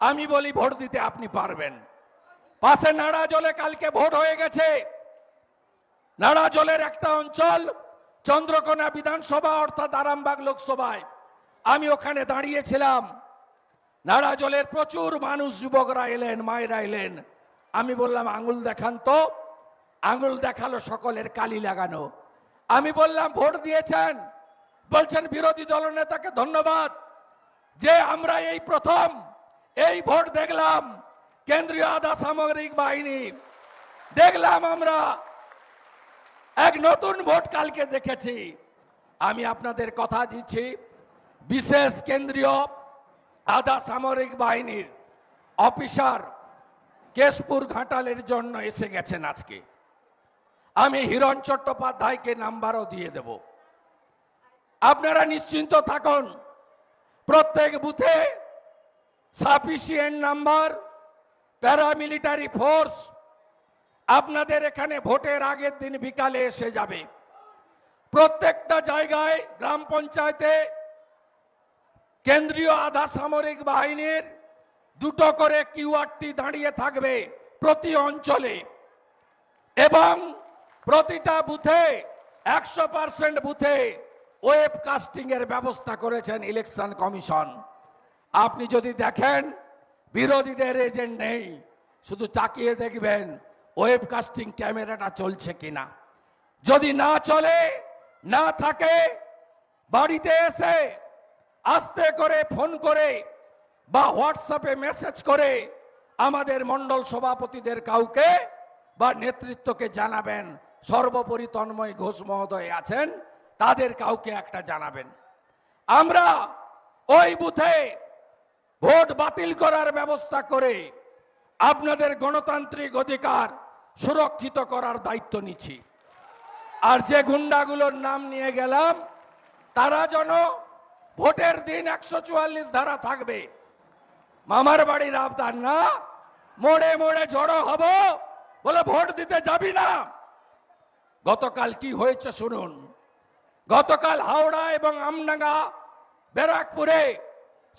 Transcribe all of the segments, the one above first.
আমি বলি ভোট দিতে আপনি পারবেন। পাশে নাড়া জলে কালকে ভোট হয়ে গেছে। নাড়া জলের একটা অঞ্চল, চন্দ্রকোনা বিধানসভা অর্থাৎ আরামবাগ লোকসভায়। আমি ওখানে দাঁড়িয়েছিলাম। নাড়া জলের প্রচুর মানুষ, যুবকরা এলেন, মায়েরা এলেন। আমি বললাম, আঙুল দেখান তো। আঙুল দেখাল সকলের কালি লাগানো। আমি বললাম, ভোট দিয়েছেন। বলছেন, বিরোধী দলনেতাকে ধন্যবাদ। যে আমরা এই প্রথম এই ভোট দেখলাম কেন্দ্রীয় আধা সামরিক বাহিনী। দেখলাম আমরা এক নতুন ভোট কালকে দেখেছি। আমি আপনাদের কথা দিচ্ছি, বিশেষ কেন্দ্রীয় আধা সামরিক বাহিনীর অফিসার কেশপুর ঘাটালের জন্য এসে গেছেন আজকে। আমি হিরণ চট্টোপাধ্যায়কে নাম্বারও দিয়ে দেব। আপনারা নিশ্চিন্ত থাকুন, প্রত্যেক বুথে সাফিসিয়েন্ট নাম্বার, প্যারামিলিটারি ফোর্স, আপনাদের এখানে ভোটের আগের দিন বিকালে এসে যাবে। প্রত্যেকটা জায়গায় গ্রাম পঞ্চায়েতে কেন্দ্রীয় আধা সামরিক বাহিনীর দুটো করে কিউআরটি দাঁড়িয়ে থাকবে প্রতি অঞ্চলে। এবং প্রতিটা বুথে একশো পার্সেন্ট বুথে ওয়েব কাস্টিং এর ব্যবস্থা করেছেন ইলেকশন কমিশন। আপনি যদি দেখেন, বিরোধীদের এজেন্ট নেই, শুধু তাকিয়ে দেখবেন ওয়েব কাস্টিং ক্যামেরাটা চলছে কিনা। যদি না চলে, না থাকে, বাড়িতে এসে আস্তে করে ফোন করে বা হোয়াটসঅ্যাপে মেসেজ করে আমাদের মণ্ডল সভাপতিদের কাউকে বা নেতৃত্বকে জানাবেন, সর্বোপরি তন্ময় ঘোষ মহোদয় আছেন, তাদের কাউকে একটা জানাবেন। আমরা ওই বুথে ভোট বাতিল করার ব্যবস্থা করে আপনাদের গণতান্ত্রিক অধিকার সুরক্ষিত করার দায়িত্ব নিচ্ছি। আর যে গুন্ডাগুলোর নাম নিয়ে গেলাম, তারা যেন ভোটের দিন একশো চুয়াল্লিশ ধারা থাকবে। মামার বাড়ির আবদার না, মোড়ে মোড়ে জড়ো হব বলে ভোট দিতে যাবি না। গতকাল কি হয়েছে শুনুন। গতকাল হাওড়া এবং আমডাঙ্গা ব্যারাকপুরে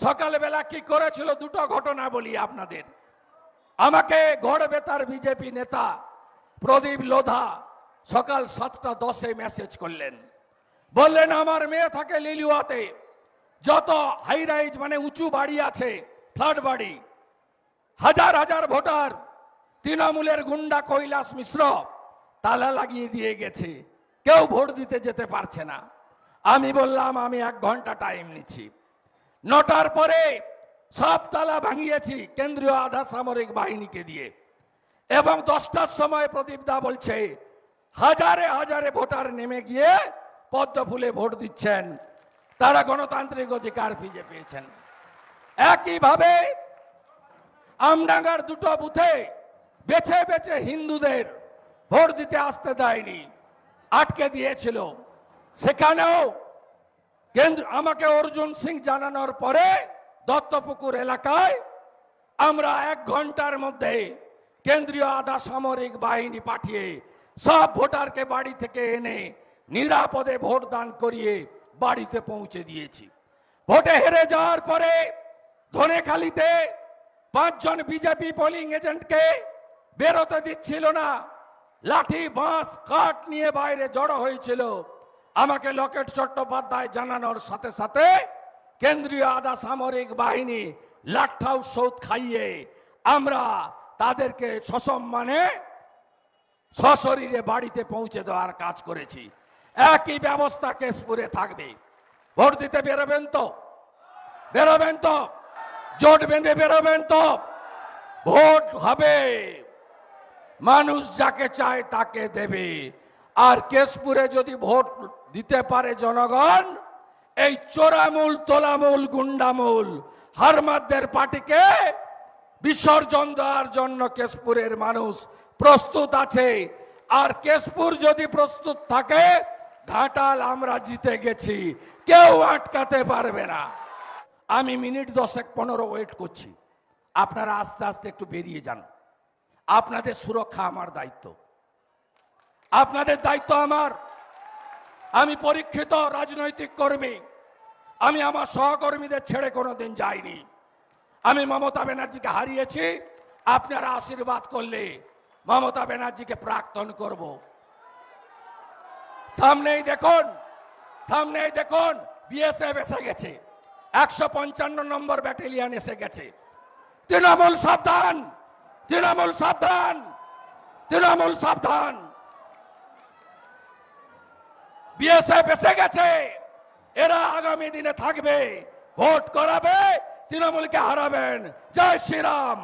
সকালবেলা কি করেছিল দুটো ঘটনা বলি আপনাদের। আমাকে গড় বেতার বিজেপি নেতা প্রদীপ লোধা সকাল সাতটা দশে মেসেজ করলেন। বললেন, আমার মেয়ে থাকে লিলুয়াতে। যত হাই রাইজ মানে উঁচু বাড়ি আছে, ফ্ল্যাট বাড়ি, হাজার হাজার ভোটার, তৃণমূলের গুন্ডা কৈলাস মিশ্র, তালা লাগিয়ে দিয়ে গেছে। কেউ ভোট দিতে যেতে পারছে না। আমি বললাম, আমি এক ঘণ্টা টাইম নিচ্ছি। নটার পরে সব তালা ভাঙিয়েছি কেন্দ্রীয় আধা সামরিক বাহিনীকে দিয়ে। এবং দশটার সময় প্রদীপ দা বলছে, হাজারে হাজারে ভোটার নেমে গিয়ে পদ্ম ফুলে ভোট দিচ্ছেন। তারা গণতান্ত্রিক অধিকার ফিজে পেয়েছেন। একইভাবে আমডাঙ্গার দুটো বুথে বেছে বেছে হিন্দুদের ভোট দিতে আসতে দেয়নি, আটকে দিয়েছিল। সেখানেও কেন্দ্র আমাকে অর্জুন সিং জানানোর পরে দত্তপুকুর এলাকায় আমরা এক ঘণ্টার মধ্যে কেন্দ্রীয় আধা সামরিক বাহিনী পাঠিয়ে সব ভোটারকে বাড়ি থেকে এনে নিরাপদে ভোট দান করিয়ে বাড়িতে পৌঁছে দিয়েছি। ভোটে হেরে যাওয়ার পরে ধনেখালিতে পাঁচজন বিজেপি পোলিং এজেন্টকে বেরোতে দিচ্ছিল না। লাঠি, বাঁশ, কাঠ নিয়ে বাইরে জড়ো হয়েছিল। আমাকে লকেট চট্টোপাধ্যায় জানানোর সাথে সাথে কেন্দ্রীয় আধা সামরিক বাহিনী লাঠাউ সৌদ খাইয়ে আমরা তাদেরকে সসম্মানে সশরীরে বাড়িতে পৌঁছে দেওয়ার কাজ করেছি। একই ব্যবস্থা কেশপুরে থাকবে। ভোট দিতে বেরোবেন তো? বেরোবেন তো? জোট বেঁধে বেরোবেন তো? ভোট হবে। মানুষ যাকে চায় তাকে দেবে। আর কেশপুরে যদি ভোট দিতে পারে জনগণ, এই চোরামূল, তোলামূল, গুন্ডামূল, হারমাদদের পার্টিকে বিসর্জন দেওয়ার জন্য কেশপুরের মানুষ প্রস্তুত আছে। আর কেশপুর যদি প্রস্তুত থাকে, ঘাটাল আমরা জিতে গেছি। কেউ আটকাতে পারবে না। আমি মিনিট দশেক, পনেরো ওয়েট করছি। আপনারা আস্তে আস্তে একটু বেরিয়ে যান। আপনাদের সুরক্ষা আমার দায়িত্ব। আপনাদের দায়িত্ব আমার। আমি পরীক্ষিত রাজনৈতিক কর্মী। আমি আমার সহকর্মীদের ছেড়ে কোনোদিন যাইনি। আমি মমতা ব্যানার্জিকে হারিয়েছি। আপনারা আশীর্বাদ করলে মমতা ব্যানার্জিকে প্রাক্তন করব। সামনেই দেখুন সামনেই দেখুন, বিএসএফ এসে গেছে। একশো পঞ্চান্ন নম্বর ব্যাটালিয়ন এসে গেছে। তৃণমূল সাবধান তৃণমূল সাবধান তৃণমূল সাবধান। বিএসএফ এসে গেছে। এরা আগামী দিনে থাকবে ভোট করাবে তৃণমূলকে হারাবেন। জয় শ্রীরাম।